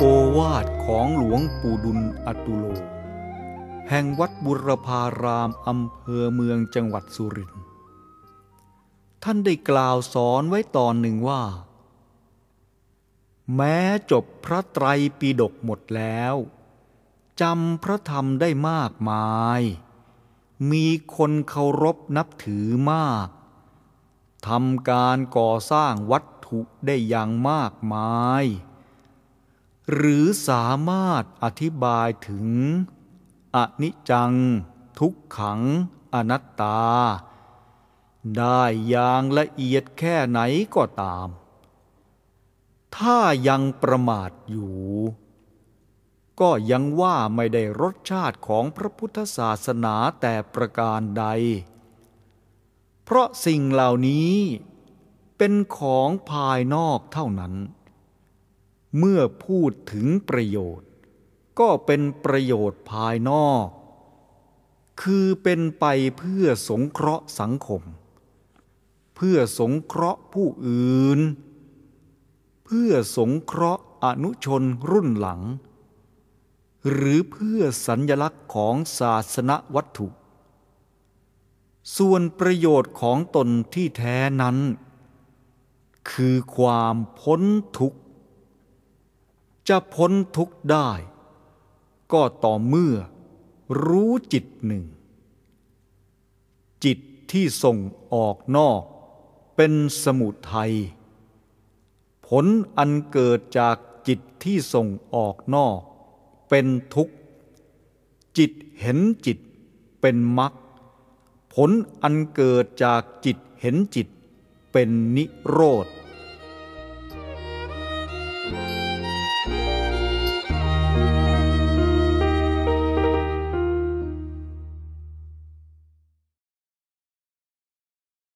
ของหลวงปู่ดุลอตุโล แห่งวัดบุรพารามอำเภอเมืองจังหวัดสุรินทร์ท่านได้กล่าวสอนไว้ตอนหนึ่งว่า แม้จบพระไตรปิฎกหมดแล้วจำพระธรรมได้มากมาย มีคนเคารพนับถือมากทำการก่อสร้างวัตถุได้อย่างมากมาย หรือสามารถอธิบายถึง อนิจจัง ทุกขัง อนัตตา ได้อย่างละเอียดแค่ไหนก็ตาม ถ้ายังประมาทอยู่ ก็ยังว่าไม่ได้รสชาติของพระพุทธศาสนาแต่ประการใด เพราะสิ่งเหล่านี้เป็นของภายนอกเท่านั้น เมื่อพูดถึงประโยชน์ ก็เป็นประโยชน์ภายนอก คือเป็นไปเพื่อสงเคราะห์สังคม เพื่อสงเคราะห์ผู้อื่น เพื่อสงเคราะห์อนุชนรุ่นหลัง หรือเพื่อสัญญลักษณ์ของศาสนวัตถุ ส่วนประโยชน์ของตนที่แท้นั้น คือความพ้นทุกข์ จะพ้นทุกข์ได้ ก็ต่อเมื่อรู้จิตหนึ่ง จิตที่ส่งออกนอก เป็นสมุทัยผลอันเกิดจากจิตที่ส่งออกนอก เป็นทุกข์ จิตเห็นจิตเป็นมรรคผลอันเกิดจากจิตเห็นจิตเป็นนิโรธ